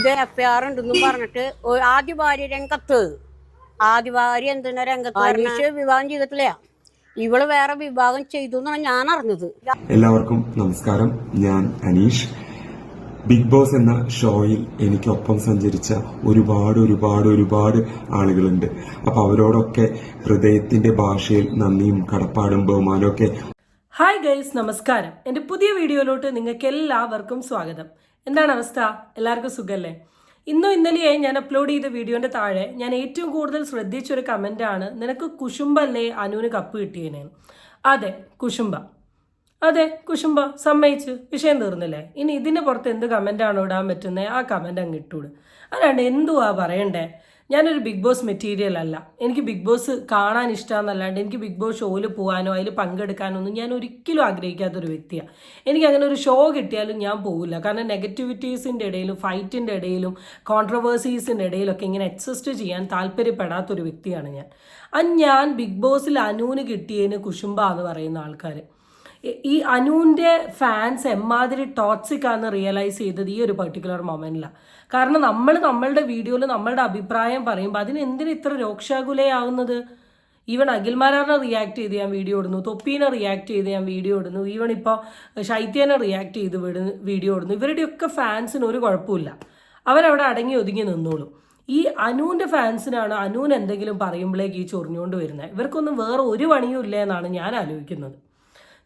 ഇത് F R ഉണ്ടെന്നും പറഞ്ഞിട്ട് ആദ്യ ഭാര്യ രംഗത്ത്. ആദ്യ ഭാര്യ എന്തിനാ രംഗത്ത് അനീഷ് വിവാഹം ചെയ്തിട്ടില്ല. ഇവൾ വേറെ വിവാഹം ചെയ്തു എന്നാണ് ഞാൻ അറിഞ്ഞത്. എല്ലാവർക്കും നമസ്കാരം. ഞാൻ അനീഷ്. ബിഗ് ബോസ് എന്ന ഷോയിൽ എനിക്കൊപ്പം സഞ്ചരിച്ച ഒരുപാട് ഒരുപാട് ഒരുപാട് ആളുകളുണ്ട്. അപ്പൊ അവരോടൊക്കെ ഹൃദയത്തിന്റെ ഭാഷയിൽ നന്ദിയും കടപ്പാടും ബഹുമാനമൊക്കെ ഹായ് ഗൈസ് നമസ്കാരം. എന്റെ പുതിയ വീഡിയോയിലോട്ട് നിങ്ങൾക്ക് എല്ലാവർക്കും സ്വാഗതം. എന്താണ് അവസ്ഥ? എല്ലാവർക്കും സുഖല്ലേ? ഇന്നും ഇന്നലെയായി ഞാൻ അപ്ലോഡ് ചെയ്ത വീഡിയോന്റെ താഴെ ഞാൻ ഏറ്റവും കൂടുതൽ ശ്രദ്ധിച്ചൊരു കമന്റാണ് നിനക്ക് കുശുമ്പല്ലേ അനുവിന് കപ്പ് കിട്ടിയേനെ? അതെ കുശുമ്പ അതെ കുശുമ്പ സമ്മതിച്ച്. വിഷയം തീർന്നില്ലേ? ഇനി ഇതിന് പുറത്ത് എന്ത് കമന്റാണോ ഇടാൻ പറ്റുന്നത് ആ കമന്റ് അങ്ങ് ഇട്ടൂട്. അല്ലാണ്ട് എന്തുവാ പറയണ്ടേ? ഞാനൊരു ബിഗ് ബോസ് മെറ്റീരിയൽ അല്ല. എനിക്ക് ബിഗ് ബോസ് കാണാൻ ഇഷ്ടമെന്നല്ലാണ്ട് എനിക്ക് ബിഗ് ബോസ് ഷോയിൽ പോകാനോ അതിൽ പങ്കെടുക്കാനോ ഒന്നും ഞാൻ ഒരിക്കലും ആഗ്രഹിക്കാത്തൊരു വ്യക്തിയാണ് എനിക്ക് അങ്ങനെ ഒരു ഷോ കിട്ടിയാലും ഞാൻ പോകില്ല കാരണം നെഗറ്റിവിറ്റീസിന്റെ ഇടയിലും ഫൈറ്റിന്റെ ഇടയിലും കോൺട്രവേഴ്സീസിന്റെ ഇടയിലൊക്കെ ഇങ്ങനെ എക്സിസ്റ്റ് ചെയ്യാൻ താല്പര്യപ്പെടാത്തൊരു വ്യക്തിയാണ് ഞാൻ. അത് ഞാൻ ബിഗ് ബോസിൽ അനുവിന് കിട്ടിയതിന് കുശുംബ എന്ന് പറയുന്ന ആൾക്കാർ ഈ അനുവിന്റെ ഫാൻസ് എമ്മാതിരി ടോക്സിക് ആണെന്ന് റിയലൈസ് ചെയ്തത് ഈ ഒരു പെർട്ടിക്കുലർ മൊമെന്റിലാണ് കാരണം നമ്മൾ നമ്മളുടെ വീഡിയോയിൽ നമ്മളുടെ അഭിപ്രായം പറയുമ്പോൾ അതിന് എന്തിന് ഇത്ര രോക്ഷാകുലയാവുന്നത്? ഈവൻ അഖിൽമാരാറിനെ റിയാക്ട് ചെയ്ത് ഞാൻ വീഡിയോ ഇടുന്നു തൊപ്പീനെ റിയാക്ട് ചെയ്ത് ഞാൻ വീഡിയോ ഇടുന്നു ഈവൻ ഇപ്പോൾ ശൈത്യനെ റിയാക്ട് ചെയ്ത് വിടുന്നു വീഡിയോ ഇടുന്നു. ഇവരുടെയൊക്കെ ഫാൻസിന് ഒരു കുഴപ്പമില്ല അവരവിടെ അടങ്ങി ഒതുങ്ങി നിന്നോളും. ഈ അനുവിന്റെ ഫാൻസിനാണ് അനുവിന് എന്തെങ്കിലും പറയുമ്പോഴേക്ക് ഈ ചൊറിഞ്ഞുകൊണ്ട് വരുന്നത്. ഇവർക്കൊന്നും വേറെ ഒരു പണിയും ഇല്ല എന്നാണ് ഞാൻ ആലോചിക്കുന്നത്.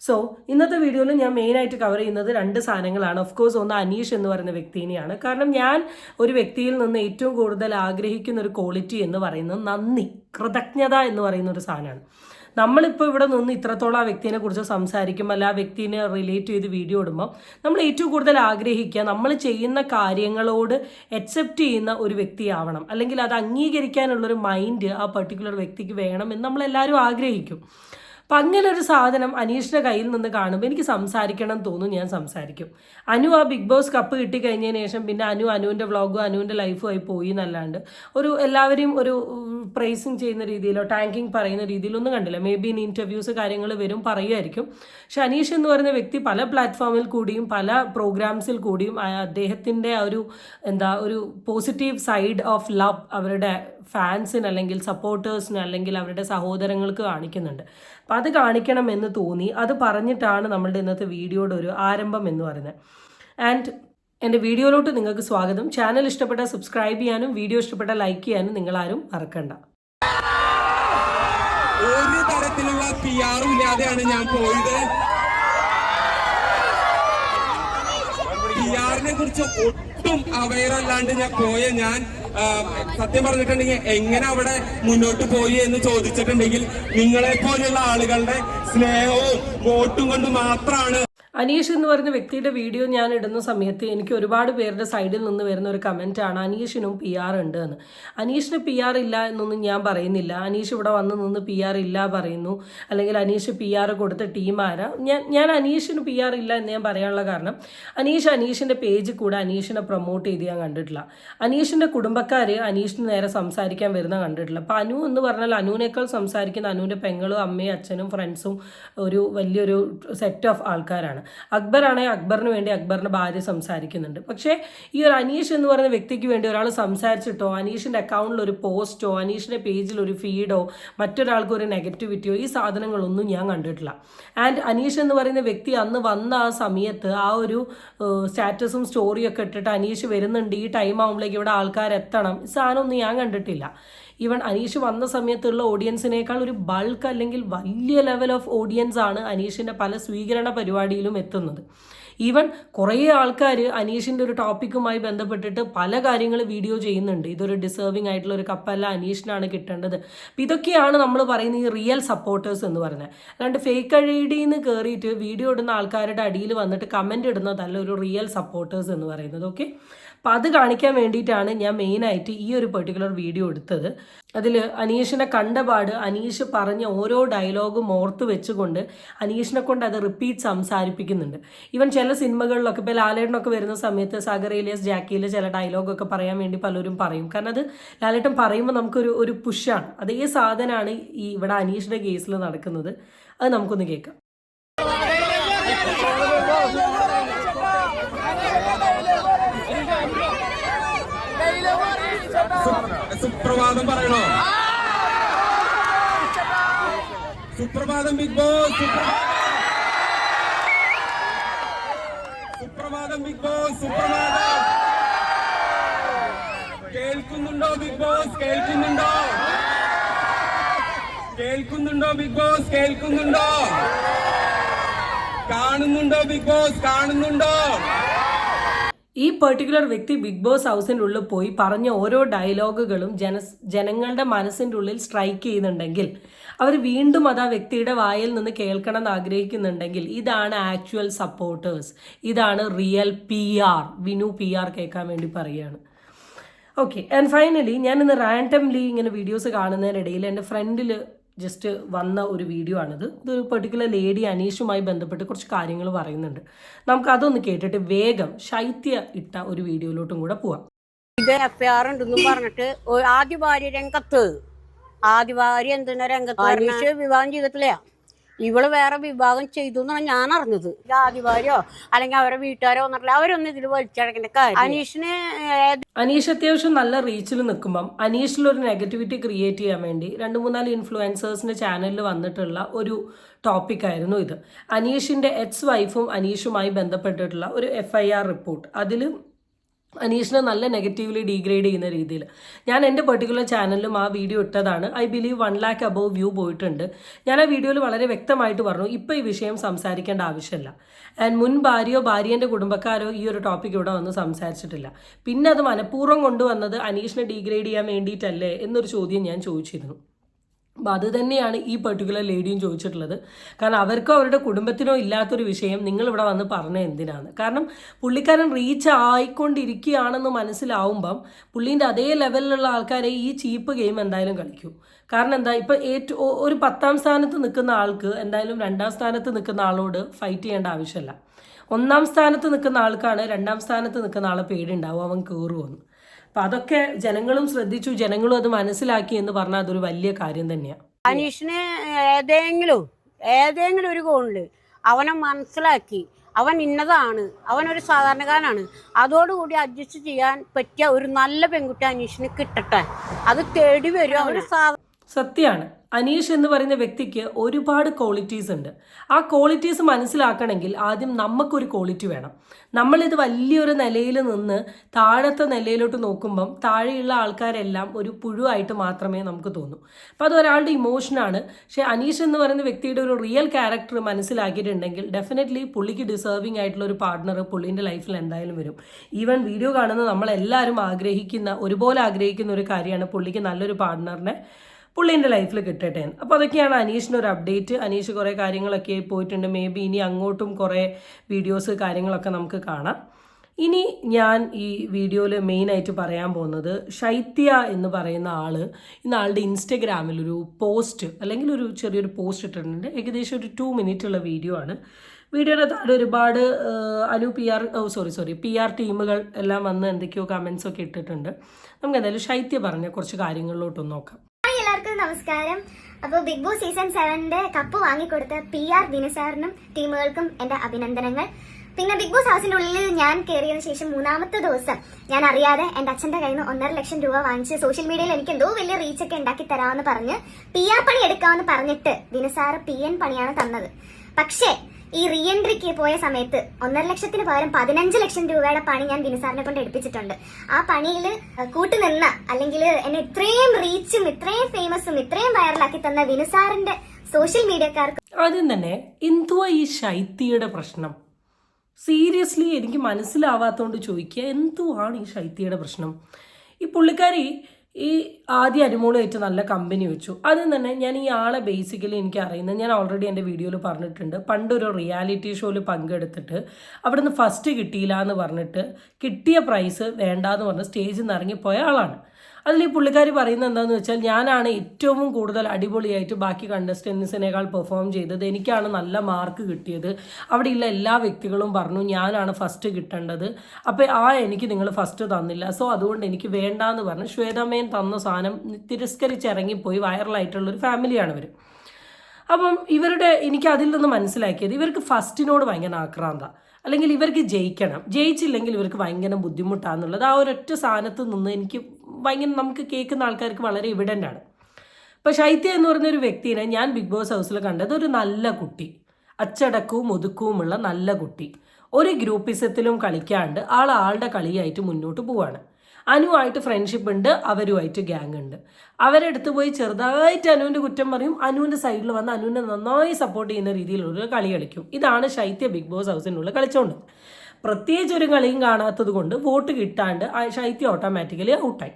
സോ ഇന്നത്തെ വീഡിയോയിൽ ഞാൻ മെയിനായിട്ട് കവർ ചെയ്യുന്നത് രണ്ട് സാധനങ്ങളാണ്. ഓഫ് കോഴ്സ് ഒന്ന് അനീഷ് എന്ന് പറയുന്ന വ്യക്തിനെയാണ്. കാരണം ഞാൻ ഒരു വ്യക്തിയിൽ നിന്ന് ഏറ്റവും കൂടുതൽ ആഗ്രഹിക്കുന്ന ഒരു ക്വാളിറ്റി എന്ന് പറയുന്നത് നന്ദി കൃതജ്ഞത എന്ന് പറയുന്ന ഒരു സാധനമാണ്. നമ്മളിപ്പോൾ ഇവിടെ നിന്ന് ഇത്രത്തോളം ആ വ്യക്തിനെ കുറിച്ച് സംസാരിക്കും അല്ല ആ വ്യക്തിനെ റിലേറ്റ് ചെയ്ത് വീഡിയോ ഇടുമ്പോൾ നമ്മൾ ഏറ്റവും കൂടുതൽ ആഗ്രഹിക്കുക നമ്മൾ ചെയ്യുന്ന കാര്യങ്ങളോട് അക്സെപ്റ്റ് ചെയ്യുന്ന ഒരു വ്യക്തിയാവണം അല്ലെങ്കിൽ അത് അംഗീകരിക്കാനുള്ളൊരു മൈൻഡ് ആ പെർട്ടിക്കുലർ വ്യക്തിക്ക് വേണം എന്ന് നമ്മളെല്ലാവരും ആഗ്രഹിക്കും. അപ്പം അങ്ങനെ ഒരു സാധനം അനീഷിന്റെ കയ്യിൽ നിന്ന് കാണുമ്പോൾ എനിക്ക് സംസാരിക്കണം തോന്നും ഞാൻ സംസാരിക്കും. അനു ആ ബിഗ് ബോസ് കപ്പ് കിട്ടിക്കഴിഞ്ഞതിന് ശേഷം പിന്നെ അനു അനുവിന്റെ വ്ളോഗും അനുവിന്റെ ലൈഫും ആയി പോയി എന്നല്ലാണ്ട് ഒരു എല്ലാവരെയും ഒരു പ്രൈസിങ് ചെയ്യുന്ന രീതിയിലോ ടാങ്കിങ് പറയുന്ന രീതിയിലൊന്നും കണ്ടില്ല. മേ ബി ഇൻ ഇന്റർവ്യൂസ് കാര്യങ്ങൾ വരും പറയുമായിരിക്കും. പക്ഷെ അനീഷ് എന്ന് പറയുന്ന വ്യക്തി പല പ്ലാറ്റ്ഫോമിൽ കൂടിയും പല പ്രോഗ്രാംസിൽ കൂടിയും അദ്ദേഹത്തിന്റെ ഒരു എന്താ ഒരു പോസിറ്റീവ് സൈഡ് ഓഫ് ലവ് അവരുടെ ഫാൻസിന് അല്ലെങ്കിൽ സപ്പോർട്ടേഴ്സിന് അല്ലെങ്കിൽ അവരുടെ സഹോദരങ്ങൾക്ക് കാണിക്കുന്നുണ്ട്. അപ്പം അത് കാണിക്കണം എന്ന് തോന്നി. അത് പറഞ്ഞിട്ടാണ് നമ്മളുടെ ഇന്നത്തെ വീഡിയോയുടെ ഒരു ആരംഭം എന്ന് പറയുന്നത്. ആൻഡ് എന്റെ വീഡിയോയിലോട്ട് നിങ്ങൾക്ക് സ്വാഗതം. ചാനൽ ഇഷ്ടപ്പെട്ട സബ്സ്ക്രൈബ് ചെയ്യാനും വീഡിയോ ഇഷ്ടപ്പെട്ട ലൈക്ക് ചെയ്യാനും നിങ്ങളാരും മറക്കണ്ട. ഒരു തരത്തിലുള്ള പി ഇല്ലാതെയാണ് ഞാൻ പോയത്. പി കുറിച്ച് ഒട്ടും അവയറല്ലാണ്ട് ഞാൻ പോയ ഞാൻ സത്യം പറഞ്ഞിട്ടുണ്ടെങ്കിൽ എങ്ങനെ അവിടെ മുന്നോട്ട് പോയി എന്ന് ചോദിച്ചിട്ടുണ്ടെങ്കിൽ നിങ്ങളെ പോലെയുള്ള ആളുകളുടെ സ്നേഹവും വോട്ടും കൊണ്ട് മാത്രമാണ് അനീഷ് എന്ന് പറയുന്ന വ്യക്തിയുടെ വീഡിയോ ഞാൻ ഇടുന്ന സമയത്ത് എനിക്ക് ഒരുപാട് പേരുടെ സൈഡിൽ നിന്ന് വരുന്ന ഒരു കമന്റ് ആണ്. അനീഷിനും പി ആർ ഉണ്ട് എന്ന്. അനീഷിന് പി ആർ ഇല്ല എന്നൊന്നും ഞാൻ പറയുന്നില്ല. അനീഷ് ഇവിടെ വന്ന് നിന്ന് പി ആർ ഇല്ല പറയുന്നു. അല്ലെങ്കിൽ അനീഷ് പി ആർ കൊടുത്ത ടീം ആരാ? ഞാൻ ഞാൻ അനീഷിന് പി ആർ ഇല്ല എന്ന് ഞാൻ പറയാനുള്ള കാരണം അനീഷ് അനീഷിന്റെ പേജ് കൂടെ അനീഷിനെ പ്രൊമോട്ട് ചെയ്ത് ഞാൻ കണ്ടിട്ടില്ല. അനീഷിന്റെ കുടുംബക്കാർ അനീഷിന് നേരെ സംസാരിക്കാൻ വരുന്ന കണ്ടിട്ടില്ല. അപ്പോൾ അനു എന്ന് പറഞ്ഞാൽ അനുവിനേക്കാൾ സംസാരിക്കുന്ന അനുവിന്റെ പെങ്ങളും അമ്മയും അച്ഛനും ഫ്രണ്ട്സും ഒരു വലിയൊരു സെറ്റ് ഓഫ് ആൾക്കാരാണ്. അക്ബറാണെങ്കിൽ അക്ബറിന് വേണ്ടി അക്ബറിന്റെ ഭാര്യ സംസാരിക്കുന്നുണ്ട്. പക്ഷേ ഈ ഒരു അനീഷ് എന്ന് പറയുന്ന വ്യക്തിക്ക് വേണ്ടി ഒരാൾ സംസാരിച്ചിട്ടോ അനീഷിന്റെ അക്കൗണ്ടിൽ ഒരു പോസ്റ്റോ അനീഷിന്റെ പേജിൽ ഒരു ഫീഡോ മറ്റൊരാൾക്ക് ഒരു നെഗറ്റിവിറ്റിയോ ഈ സാധനങ്ങളൊന്നും ഞാൻ കണ്ടിട്ടില്ല. ആൻഡ് അനീഷ് എന്ന് പറയുന്ന വ്യക്തി അന്ന് വന്ന ആ സമയത്ത് ആ ഒരു സ്റ്റാറ്റസും സ്റ്റോറിയൊക്കെ ഇട്ടിട്ട് അനീഷ് വരുന്നുണ്ട് ഈ ടൈം ആകുമ്പോഴേക്ക് ഇവിടെ ആൾക്കാർ എത്തണം ഈ സാധനമൊന്നും ഞാൻ കണ്ടിട്ടില്ല. ഈവൻ അനീഷ് വന്ന സമയത്തുള്ള ഓഡിയൻസിനേക്കാൾ ഒരു ബൾക്ക് അല്ലെങ്കിൽ വലിയ ലെവൽ ഓഫ് ഓഡിയൻസ് ആണ് അനീഷിന്റെ പല സ്വീകരണ പരിപാടിയിലും എത്തുന്നത്. ഈവൻ കുറേ ആൾക്കാർ അനീഷിന്റെ ഒരു ടോപ്പിക്കുമായി ബന്ധപ്പെട്ടിട്ട് പല കാര്യങ്ങൾ വീഡിയോ ചെയ്യുന്നുണ്ട്. ഇതൊരു ഡിസേർവിംഗ് ആയിട്ടുള്ള ഒരു കപ്പല്ല അനീഷിനാണ് കിട്ടേണ്ടത്. അപ്പം ഇതൊക്കെയാണ് നമ്മൾ പറയുന്ന ഈ റിയൽ സപ്പോർട്ടേഴ്സ് എന്ന് പറയുന്നത്. അല്ലാണ്ട് ഫേക്ക് ഐ ഡിന്ന് കയറിയിട്ട് വീഡിയോ ഇടുന്ന ആൾക്കാരുടെ അടിയിൽ വന്നിട്ട് കമന്റ് ഇടുന്നതല്ല ഒരു റിയൽ സപ്പോർട്ടേഴ്സ് എന്ന് പറയുന്നത്. ഓക്കെ അപ്പം അത് കാണിക്കാൻ വേണ്ടിയിട്ടാണ് ഞാൻ മെയിനായിട്ട് ഈ ഒരു പെർട്ടിക്കുലർ വീഡിയോ എടുത്തത് അതിൽ അനീഷിനെ കണ്ടപാട് അനീഷ് പറഞ്ഞ ഓരോ ഡയലോഗും ഓർത്ത് വെച്ചുകൊണ്ട് അനീഷിനെ കൊണ്ട് അത് റിപ്പീറ്റ് സംസാരിപ്പിക്കുന്നുണ്ട് ഈവൻ ചില സിനിമകളിലൊക്കെ ഇപ്പോൾ ലാലേട്ടനൊക്കെ വരുന്ന സമയത്ത് സാഗർ ഏലിയസ് ജാക്കിയിൽ ചില ഡയലോഗൊക്കെ പറയാൻ വേണ്ടി പലരും പറയും കാരണം അത് ലാലേട്ടൻ പറയുമ്പോൾ നമുക്കൊരു ഒരു പുഷാണ് അതേ സാധനമാണ് ഈ ഇവിടെ അനീഷിന്റെ കേസിൽ നടക്കുന്നത് അത് നമുക്കൊന്ന് കേൾക്കാം സുപ്രഭാതം പറയണോ? സുപ്രഭാതം ബിഗ് ബോസ് സുപ്രഭാതം ബിഗ് ബോസ് സുപ്രഭാതം. കേൾക്കുന്നുണ്ടോ ബിഗ് ബോസ്? കേൾക്കുന്നുണ്ടോ? കേൾക്കുന്നുണ്ടോ ബിഗ് ബോസ്? കേൾക്കുന്നുണ്ടോ? കാണുന്നുണ്ടോ ബിഗ് ബോസ്? കാണുന്നുണ്ടോ? ഈ പെർട്ടിക്കുലർ വ്യക്തി ബിഗ് ബോസ് ഹൗസിനുള്ളിൽ പോയി പറഞ്ഞ ഓരോ ഡയലോഗുകളും ജന ജനങ്ങളുടെ മനസ്സിന്റെ ഉള്ളിൽ സ്ട്രൈക്ക് ചെയ്യുന്നുണ്ടെങ്കിൽ അവർ വീണ്ടും അത് ആ വ്യക്തിയുടെ വായിൽ നിന്ന് കേൾക്കണം എന്ന് ആഗ്രഹിക്കുന്നുണ്ടെങ്കിൽ ഇതാണ് ആക്ച്വൽ സപ്പോർട്ടേഴ്സ് ഇതാണ് real P R Vinu P R കേൾക്കാൻ വേണ്ടി പറയുകയാണ്. ഓക്കെ ആൻഡ് ഫൈനലി ഞാൻ ഇന്ന് റാൻഡംലി ഇങ്ങനെ വീഡിയോസ് കാണുന്നതിനിടയിൽ എന്റെ ഫ്രണ്ടിൽ ജസ്റ്റ് വന്ന ഒരു വീഡിയോ ആണിത്. ഇതൊരു പെർട്ടിക്കുലർ ലേഡി അനീഷുമായി ബന്ധപ്പെട്ട് കുറച്ച് കാര്യങ്ങൾ പറയുന്നുണ്ട്. നമുക്ക് അതൊന്ന് കേട്ടിട്ട് വേഗം ശൈത്യ ഇട്ട ഒരു വീഡിയോയിലോട്ടും കൂടെ പോവാം. ഇത് എഫ് ആർ ഉണ്ടെന്നും പറഞ്ഞിട്ട് ആദ്യ ഭാര്യ രംഗത്ത്. ആദ്യ ഭാര്യ എന്തിനാ രംഗത്ത് അനീഷ് വിവാഹം ചെയ്തിട്ടില്ല. ഇവൾ വേറെ വിവാഹം ചെയ്തു എന്നാണ് ഞാൻ അറിഞ്ഞത് ജാതിവാരോ അല്ലെങ്കിൽ അവരെ വീട്ടുകാരോ എന്നിട്ടില്ല അവരൊന്നും ഇതിൽ വലിച്ചടക്കേണ്ട കാര്യം അനീഷിന് അനീഷ് അത്യാവശ്യം നല്ല റീച്ചിൽ നിൽക്കുമ്പം അനീഷിൽ ഒരു നെഗറ്റിവിറ്റി ക്രിയേറ്റ് ചെയ്യാൻ വേണ്ടി രണ്ട് മൂന്നാൽ ഇൻഫ്ലുവൻസേഴ്സിന്റെ ചാനലിൽ വന്നിട്ടുള്ള ഒരു ടോപ്പിക് ആയിരുന്നു ഇത്. അനീഷിന്റെ എക്സ് വൈഫും അനീഷുമായി ബന്ധപ്പെട്ടിട്ടുള്ള ഒരു എഫ് റിപ്പോർട്ട്. അതിൽ അനീഷിനെ നല്ല നെഗറ്റീവ്ലി ഡീഗ്രേഡ് ചെയ്യുന്ന രീതിയിൽ. ഞാൻ എന്റെ പെർട്ടിക്കുലർ ചാനലിലും ആ വീഡിയോ ഇട്ടതാണ്. I believe one lakh above view പോയിട്ടുണ്ട്. ഞാൻ ആ വീഡിയോയിൽ വളരെ വ്യക്തമായിട്ട് പറഞ്ഞു ഇപ്പോൾ ഈ വിഷയം സംസാരിക്കേണ്ട ആവശ്യമില്ല. ആൻഡ് മുൻ ഭാര്യയോ ഭാര്യേന്റെ കുടുംബക്കാരോ ഈ ഒരു ടോപ്പിക് ഇവിടെ വന്ന് സംസാരിച്ചിട്ടില്ല. പിന്നെ അത് മനഃപൂർവം കൊണ്ടുവന്നത് അനീഷിനെ ഡീഗ്രേഡ് ചെയ്യാൻ വേണ്ടിയിട്ടല്ലേ എന്നൊരു ചോദ്യം ഞാൻ ചോദിച്ചിരുന്നു. അപ്പം അത് തന്നെയാണ് ഈ പെർട്ടിക്കുലർ ലേഡിയും ചോദിച്ചിട്ടുള്ളത്. കാരണം അവർക്കോ അവരുടെ കുടുംബത്തിനോ ഇല്ലാത്തൊരു വിഷയം നിങ്ങൾ ഇവിടെ വന്ന് പറഞ്ഞ എന്തിനാണ്? കാരണം പുള്ളിക്കാരൻ റീച്ച് ആയിക്കൊണ്ടിരിക്കുകയാണെന്ന് മനസ്സിലാവുമ്പം പുള്ളീന്റെ അതേ ലെവലിലുള്ള ആൾക്കാരെ ഈ ചീപ്പ് ഗെയിം എന്തായാലും കളിക്കൂ. കാരണം എന്താ ഇപ്പം ഏറ്റവും ഒരു പത്താം സ്ഥാനത്ത് നിൽക്കുന്ന ആൾക്ക് എന്തായാലും രണ്ടാം സ്ഥാനത്ത് നിൽക്കുന്ന ആളോട് ഫൈറ്റ് ചെയ്യേണ്ട ആവശ്യമില്ല. ഒന്നാം സ്ഥാനത്ത് നിൽക്കുന്ന ആൾക്കാണ് രണ്ടാം സ്ഥാനത്ത് നിൽക്കുന്ന ആളെ പേടിയുണ്ടാവും അവൻ കയറുമെന്ന് അപ്പം അതൊക്കെ ജനങ്ങളും ശ്രദ്ധിച്ചു ജനങ്ങളും അത് മനസ്സിലാക്കി എന്ന് പറഞ്ഞാൽ അതൊരു വലിയ കാര്യം തന്നെയാണ് അനീഷിന് ഏതെങ്കിലും ഏതെങ്കിലും ഒരു കോണിൽ അവനെ മനസ്സിലാക്കി അവൻ ഇന്നതാണ് അവൻ ഒരു സാധാരണക്കാരനാണ് അതോടുകൂടി അഡ്ജസ്റ്റ് ചെയ്യാൻ പറ്റിയ ഒരു നല്ല പെൺകുട്ടി അനീഷിന് കിട്ടട്ടെ. അത് തേടി വരും അവന് സത്യമാണ് അനീഷ് എന്ന് പറയുന്ന വ്യക്തിക്ക് ഒരുപാട് ക്വാളിറ്റീസ് ഉണ്ട്. ആ ക്വാളിറ്റീസ് മനസ്സിലാക്കണമെങ്കിൽ ആദ്യം നമുക്കൊരു ക്വാളിറ്റി വേണം. നമ്മളിത് വലിയൊരു നിലയിൽ നിന്ന് താഴത്തെ നിലയിലോട്ട് നോക്കുമ്പം താഴെയുള്ള ആൾക്കാരെല്ലാം ഒരു പുഴുവായിട്ട് മാത്രമേ നമുക്ക് തോന്നൂ. അപ്പോൾ അത് ഒരാളുടെ ഇമോഷനാണ് പക്ഷേ അനീഷ് എന്ന് പറയുന്ന വ്യക്തിയുടെ ഒരു റിയൽ ക്യാരക്ടർ മനസ്സിലാക്കിയിട്ടുണ്ടെങ്കിൽ ഡെഫിനറ്റ്ലി പുള്ളിക്ക് ഡിസേർവിംഗ് ആയിട്ടുള്ള ഒരു പാർട്ട്ണർ പുള്ളിന്റെ ലൈഫിൽ എന്തായാലും വരും. ഈവൻ വീഡിയോ കാണുന്ന നമ്മളെല്ലാവരും ആഗ്രഹിക്കുന്ന ഒരുപോലെ ആഗ്രഹിക്കുന്ന ഒരു കാര്യമാണ് പുള്ളിക്ക് നല്ലൊരു പാർട്ട്ണറിനെ പുള്ളീന്റെ ലൈഫിൽ കിട്ടട്ടെ അപ്പോൾ അതൊക്കെയാണ് അനീഷിന് ഒരു അപ്ഡേറ്റ്. അനീഷ് കുറേ കാര്യങ്ങളൊക്കെ പോയിട്ടുണ്ട്. മേ ബി ഇനി അങ്ങോട്ടും കുറേ വീഡിയോസ് കാര്യങ്ങളൊക്കെ നമുക്ക് കാണാം. ഇനി ഞാൻ ഈ വീഡിയോയിൽ മെയിനായിട്ട് പറയാൻ പോകുന്നത് ശൈത്യ എന്ന് പറയുന്ന ആൾ ഇന്ന് ആളുടെ ഇൻസ്റ്റഗ്രാമിൽ ഒരു പോസ്റ്റ് അല്ലെങ്കിൽ ഒരു ചെറിയൊരു പോസ്റ്റ് ഇട്ടിട്ടുണ്ട്. ഏകദേശം ഒരു ടു മിനിറ്റ് ഉള്ള വീഡിയോ ആണ്. വീഡിയോയുടെ താഴെ ഒരുപാട് Anu P R sorry sorry P R ടീമുകൾ എല്ലാം വന്ന് എന്തൊക്കെയോ കമൻസ് ഒക്കെ ഇട്ടിട്ടുണ്ട്. നമുക്ക് എന്തായാലും ശൈത്യ പറഞ്ഞ കുറച്ച് കാര്യങ്ങളിലോട്ടൊന്ന് നോക്കാം. എല്ലാവർക്കും നമസ്കാരം. അപ്പോൾ ബിഗ് ബോസ് സീസൺ സെവന്റെ കപ്പ് വാങ്ങിക്കൊടുത്ത പി ആർ ദിനസാറിനും ടീമുകൾക്കും എന്റെ അഭിനന്ദനങ്ങൾ. പിന്നെ ബിഗ് ബോസ് ഹൗസിന്റെ ഉള്ളിൽ ഞാൻ കയറിയതിനു ശേഷം മൂന്നാമത്തെ ദിവസം ഞാൻ അറിയാതെ എന്റെ അച്ഛന്റെ കയ്യിൽ നിന്ന് ഒന്നര ലക്ഷം രൂപ വാങ്ങിച്ച് സോഷ്യൽ മീഡിയയിൽ എനിക്ക് എന്തോ വലിയ റീച്ചൊക്കെ ഉണ്ടാക്കി തരാമെന്ന് പറഞ്ഞ് പി ആർ പണി എടുക്കാമെന്ന് പറഞ്ഞിട്ട് ദിനസാർ പി എൻ പണിയാണ് തന്നത്. പക്ഷേ ഈ റീ എൻട്രിക്ക് പോയ സമയത്ത് ഒന്നര ലക്ഷത്തിന് പകരം പതിനഞ്ച് ലക്ഷം രൂപയുടെ പണി ഞാൻ ബിനുസാറിനെ കൊണ്ട് എടുപ്പിച്ചിട്ടുണ്ട്. ആ പണിയിൽ കൂട്ടുനിന്ന അല്ലെങ്കിൽ എന്നെ ഇത്രയും റീച്ചും ഇത്രയും ഫേമസും ഇത്രയും വൈറലാക്കി തന്ന ബിനുസാറിന്റെ സോഷ്യൽ മീഡിയക്കാർക്ക് ആദ്യം തന്നെ എന്തുവാ ഈ ശൈത്യയുടെ പ്രശ്നം? സീരിയസ്ലി എനിക്ക് മനസ്സിലാവാത്തതുകൊണ്ട് ചോദിക്കുക എന്തുവാണ് ഈ ശൈത്യയുടെ പ്രശ്നം? ഈ പുള്ളിക്കാരി ഈ ആദ്യ അനുമോളുമായിട്ട് നല്ല കമ്പനി വെച്ചു. അതിൽ തന്നെ ഞാൻ ഈ ആളെ ബേസിക്കലി എനിക്ക് അറിയുന്നത് ഞാൻ ഓൾറെഡി എന്റെ വീഡിയോയിൽ പറഞ്ഞിട്ടുണ്ട്. പണ്ടൊരു റിയാലിറ്റി ഷോയിൽ പങ്കെടുത്തിട്ട് അവിടുന്ന് ഫസ്റ്റ് കിട്ടിയില്ല എന്ന് പറഞ്ഞിട്ട് കിട്ടിയ പ്രൈസ് വേണ്ടാന്ന് പറഞ്ഞ് സ്റ്റേജിൽ നിന്ന് ഇറങ്ങിപ്പോയ ആളാണ്. അതിൽ ഈ പുള്ളിക്കാർ പറയുന്നത് എന്താണെന്ന് വെച്ചാൽ ഞാനാണ് ഏറ്റവും കൂടുതൽ അടിപൊളിയായിട്ട് ബാക്കി കണ്ടസ്റ്റൻസിനേക്കാൾ പെർഫോം ചെയ്തത്. എനിക്കാണ് നല്ല മാർക്ക് കിട്ടിയത്. അവിടെയുള്ള എല്ലാ വ്യക്തികളും പറഞ്ഞു ഞാനാണ് ഫസ്റ്റ് കിട്ടേണ്ടത്. അപ്പോൾ ആ എനിക്ക് നിങ്ങൾ ഫസ്റ്റ് തന്നില്ല. സോ അതുകൊണ്ട് എനിക്ക് വേണ്ടാന്ന് പറഞ്ഞ്. ശ്വേതമേൻ തന്ന സാധനം തിരസ്കരിച്ചിറങ്ങിപ്പോയി. വൈറലായിട്ടുള്ളൊരു ഫാമിലിയാണ് ഇവർ അപ്പം ഇവരുടെ എനിക്ക് അതിൽ നിന്ന് മനസ്സിലാക്കിയത് ഇവർക്ക് ഫസ്റ്റിനോട് ഭയങ്കര ആക്രാന്ത. അല്ലെങ്കിൽ ഇവർക്ക് ജയിക്കണം. ജയിച്ചില്ലെങ്കിൽ ഇവർക്ക് ഭയങ്കര ബുദ്ധിമുട്ടാണെന്നുള്ളത് ആ ഒരൊറ്റ സ്ഥാനത്ത് നിന്ന് എനിക്ക് ഭയങ്കര നമുക്ക് കേൾക്കുന്ന ആൾക്കാർക്ക് വളരെ എവിഡന്റ് ആണ്. അപ്പോൾ ശൈത്യ എന്ന് ഒരു വ്യക്തിനെ ഞാൻ ബിഗ് ബോസ് ഹൗസിൽ കണ്ടത് ഒരു നല്ല കുട്ടി അച്ചടക്കവും ഒതുക്കവുമുള്ള നല്ല കുട്ടി. ഒരു ഗ്രൂപ്പിസത്തിലും കളിക്കാണ്ട് ആൾ ആളുടെ കളിയായിട്ട് മുന്നോട്ട് പോവാണ്. അനുവായിട്ട് ഫ്രണ്ട്ഷിപ്പ് ഉണ്ട് അവരുമായിട്ട് ഗ്യാങ് ഉണ്ട്. അവരെ അടുത്ത് പോയി ചെറുതായിട്ട് അനുവിന്റെ കുറ്റം പറയും അനുവിന്റെ സൈഡിൽ വന്ന് അനുവിനെ നന്നായി സപ്പോർട്ട് ചെയ്യുന്ന രീതിയിലുള്ള കളി കളിക്കും. ഇതാണ് ശൈത്യ ബിഗ് ബോസ് ഹൗസിനുള്ള കളിച്ചുകൊണ്ട് പ്രത്യേകിച്ച് ഒരു കളിയും കാണാത്തത് കൊണ്ട് വോട്ട് കിട്ടാണ്ട് ശൈത്യം ഓട്ടോമാറ്റിക്കലി ഔട്ടായി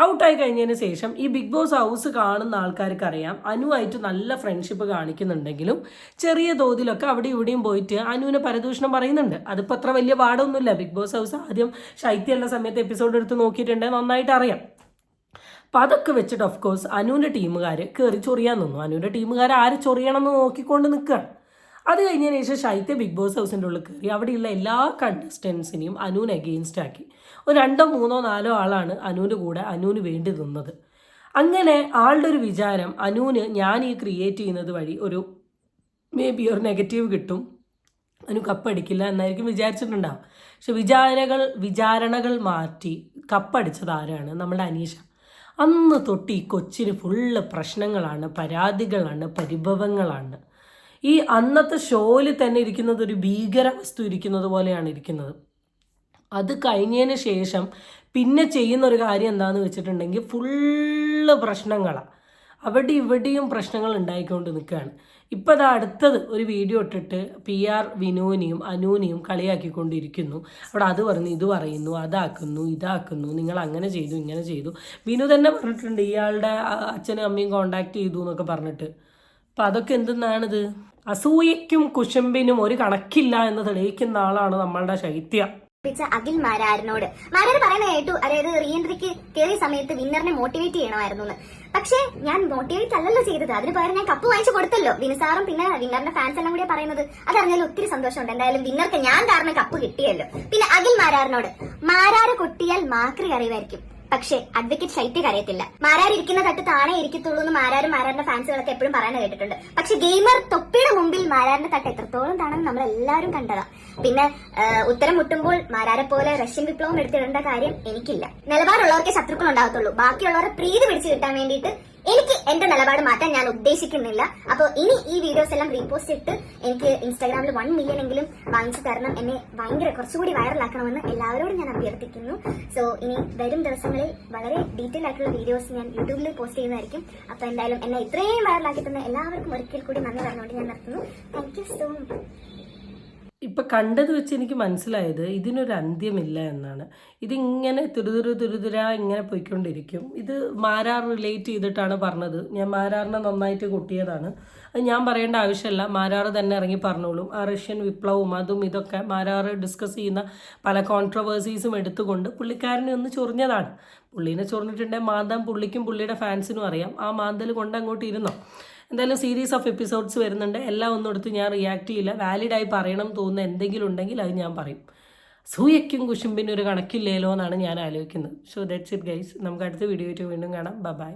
ഔട്ടായി കഴിഞ്ഞതിന് ശേഷം ഈ ബിഗ് ബോസ് ഹൗസ് കാണുന്ന ആൾക്കാർക്ക് അറിയാം അനുവായിട്ട് നല്ല ഫ്രണ്ട്ഷിപ്പ് കാണിക്കുന്നുണ്ടെങ്കിലും ചെറിയ തോതിലൊക്കെ അവിടെ ഇവിടെയും പോയിട്ട് അനുവിനെ പരദൂഷണം പറയുന്നുണ്ട്. അതിപ്പോൾ അത്ര വലിയ പാടൊന്നുമില്ല. ബിഗ് ബോസ് ഹൗസ് ആദ്യം ശൈത്യമുള്ള സമയത്ത് എപ്പിസോഡ് എടുത്ത് നോക്കിയിട്ടുണ്ടെങ്കിൽ നന്നായിട്ട് അറിയാം. അപ്പം അതൊക്കെ വെച്ചിട്ട് ഓഫ് കോഴ്സ് അനുവിന്റെ ടീമുകാർ കയറി ചൊറിയാൻ നിന്നു. അനുവിന്റെ ടീമുകാർ ആര് ചൊറിയണമെന്ന് നോക്കിക്കൊണ്ട് നിൽക്കുകയാണ് അത് കഴിഞ്ഞതിന് ശേഷം ശൈത്യ ബിഗ് ബോസ് ഹൗസിന്റെ ഉള്ളിൽ കയറി. അവിടെയുള്ള എല്ലാ കണ്ടസ്റ്റൻസിനെയും അനുവിന് അഗെയിൻസ്റ്റ് ആക്കി. ഒരു രണ്ടോ മൂന്നോ നാലോ ആളാണ് അനുവിന്റെ കൂടെ അനുവിന് വേണ്ടി നിന്നത്. അങ്ങനെ ആളുടെ ഒരു വിചാരം അനുവിന് ഞാൻ ഈ ക്രിയേറ്റ് ചെയ്യുന്നത് വഴി ഒരു മേ ബി ഒരു നെഗറ്റീവ് കിട്ടും. അനു കപ്പടിക്കില്ല എന്നായിരിക്കും വിചാരിച്ചിട്ടുണ്ടാവും പക്ഷെ വിചാരകൾ വിചാരണകൾ മാറ്റി കപ്പടിച്ചത് ആരാണ്? നമ്മുടെ അനീഷ. അന്ന് തൊട്ട് ഈ കൊച്ചിന് ഫുള്ള് പ്രശ്നങ്ങളാണ് പരാതികളാണ് പരിഭവങ്ങളാണ്. ഈ അന്നത്തെ ഷോയിൽ തന്നെ ഇരിക്കുന്നത് ഒരു ഭീകര വസ്തു ഇരിക്കുന്നത് പോലെയാണ് ഇരിക്കുന്നത്. അത് കഴിഞ്ഞതിന് ശേഷം പിന്നെ ചെയ്യുന്ന ഒരു കാര്യം എന്താണെന്ന് വെച്ചിട്ടുണ്ടെങ്കിൽ ഫുള്ള് പ്രശ്നങ്ങളാണ് അവിടെ ഇവിടെയും പ്രശ്നങ്ങൾ ഉണ്ടായിക്കൊണ്ട് നിൽക്കുകയാണ്. ഇപ്പോൾ അത് അടുത്തത് ഒരു വീഡിയോ ഇട്ടിട്ട് പി ആർ വിനോനിയും അനൂനിയും കളിയാക്കിക്കൊണ്ടിരിക്കുന്നു. അവിടെ അത് പറഞ്ഞു ഇത് പറയുന്നു അതാക്കുന്നു ഇതാക്കുന്നു നിങ്ങൾ അങ്ങനെ ചെയ്തു ഇങ്ങനെ ചെയ്തു. വിനു തന്നെ പറഞ്ഞിട്ടുണ്ട് ഇയാളുടെ അച്ഛനും അമ്മയും കോണ്ടാക്ട് ചെയ്തു എന്നൊക്കെ പറഞ്ഞിട്ട്. അപ്പം അതൊക്കെ എന്തെന്നാണിത്? അസൂയയ്ക്കും കുശുമ്പിനും ഒരു കണക്കില്ല എന്ന് തെളിയിക്കുന്ന ആളാണ് നമ്മളുടെ ശൈത്യ. അഖിൽ മാരാരനോട്. മാരാർ പറയുന്ന കേട്ടു. അതായത് റീഎൻട്രിക്ക് കയറിയ സമയത്ത് വിന്നറിനെ മോട്ടിവേറ്റ് ചെയ്യണമായിരുന്നു എന്ന് പക്ഷേ ഞാൻ മോട്ടിവേറ്റ് അല്ലല്ലോ ചെയ്തത്. അതിന് പകരം ഞാൻ കപ്പ് വാങ്ങിച്ചു കൊടുത്തല്ലോ. വിനസാറും പിന്നെ വിന്നറിന്റെ ഫാൻസ് എല്ലാം കൂടി പറയുന്നത്. അതറിഞ്ഞാലും ഒത്തിരി സന്തോഷമുണ്ട്. എന്തായാലും വിന്നർക്ക് ഞാൻ കാരണം കപ്പ് കിട്ടിയല്ലോ. പിന്നെ അഖിൽ മാരാറിനോട് മാരാറ് കൊട്ടിയാൽ മാക്രി അറിവായിരിക്കും പക്ഷേ അഡ്വക്കേറ്റ് ശൈത്യ കരയത്തില്ല. മാരാരിക്കുന്ന തട്ട് താണേ ഇരിക്കത്തുള്ളൂ എന്ന് മാരാരും മാരാറിന്റെ ഫാൻസുകളൊക്കെ എപ്പോഴും പറയാൻ കേട്ടിട്ടുണ്ട്. പക്ഷെ ഗെയിമർ തൊപ്പിയുടെ മുമ്പിൽ മാരാറിന്റെ തട്ട് എത്രത്തോളം താണെന്ന് നമ്മൾ എല്ലാവരും കണ്ടതാ. പിന്നെ ഉത്തരം മുട്ടുമ്പോൾ മാരാരെ പോലെ റഷ്യൻ വിപ്ലവം എടുത്തിടേണ്ട കാര്യം എനിക്കില്ല. നിലപാടുള്ളവർക്ക് ശത്രുക്കൾ ഉണ്ടാകത്തുള്ളൂ ബാക്കിയുള്ളവരെ പ്രീതി പിടിച്ചു കിട്ടാൻ വേണ്ടിയിട്ട് എനിക്ക് എന്റെ നിലപാട് മാറ്റാൻ ഞാൻ ഉദ്ദേശിക്കുന്നില്ല. അപ്പോൾ ഇനി ഈ വീഡിയോസ് എല്ലാം റീപോസ്റ്റ് ഇട്ട് എനിക്ക് ഇൻസ്റ്റാഗ്രാമിൽ വൺ മില്യൺ എങ്കിലും വാങ്ങിച്ചു തരണം. എന്നെ ഭയങ്കര കുറച്ചുകൂടി വൈറലാക്കണമെന്ന് എല്ലാവരോടും ഞാൻ അഭ്യർത്ഥിക്കുന്നു. സോ ഇനി വരും ദിവസങ്ങളിൽ വളരെ ഡീറ്റെയിൽ ആയിട്ടുള്ള വീഡിയോസ് ഞാൻ യൂട്യൂബിൽ പോസ്റ്റ് ചെയ്യുന്നതായിരിക്കും. അപ്പൊ എന്തായാലും എന്നെ ഇത്രയും വൈറലാക്കി തന്ന എല്ലാവർക്കും ഒരിക്കൽ കൂടി നന്ദി പറഞ്ഞുകൊണ്ട് ഞാൻ നിർത്തുന്നു. താങ്ക് യു സോ മച്ച് ഇപ്പം കണ്ടത് വെച്ച് എനിക്ക് മനസ്സിലായത് ഇതിനൊരു അന്ത്യമില്ല എന്നാണ്. ഇതിങ്ങനെ തുരുതുരു തുരുതുര ഇങ്ങനെ പോയിക്കൊണ്ടിരിക്കും. ഇത് മാരാർ റിലേറ്റ് ചെയ്തിട്ടാണ് പറഞ്ഞത്. ഞാൻ മാരാറിനെ നന്നായിട്ട് കൊട്ടിയതാണ്. അത് ഞാൻ പറയേണ്ട ആവശ്യമില്ല. മാരാർ തന്നെ ഇറങ്ങി പറഞ്ഞോളും. ആ റഷ്യൻ വിപ്ലവവും അതും ഇതൊക്കെ മാരാർ ഡിസ്കസ് ചെയ്യുന്ന പല കോൺട്രവേഴ്സീസും എടുത്തുകൊണ്ട് പുള്ളിക്കാരനെ ഒന്ന് ചൊറിഞ്ഞതാണ്. പുള്ളീനെ ചൊറിഞ്ഞിട്ടുണ്ടെങ്കിൽ മാന്തം പുള്ളിക്കും പുള്ളിയുടെ ഫാൻസിനും അറിയാം. ആ മാന്തൽ കൊണ്ട് അങ്ങോട്ട് ഇരുന്നോ? എന്തായാലും സീരീസ് ഓഫ് എപ്പിസോഡ്സ് വരുന്നുണ്ട്. എല്ലാം ഒന്നും എടുത്ത് ഞാൻ റിയാക്ട് ചെയ്യില്ല. വാലിഡായി പറയണം തോന്നുന്ന എന്തെങ്കിലും ഉണ്ടെങ്കിൽ അത് ഞാൻ പറയും. സൂയയ്ക്കും കുശുമ്പിനും ഒരു കണക്കില്ലേലോ എന്നാണ് ഞാൻ ആലോചിക്കുന്നത്. സോ ദാറ്റ്സ് ഇറ്റ് ഗൈസ് നമുക്ക് അടുത്ത വീഡിയോ വീണ്ടും കാണാം. ബൈ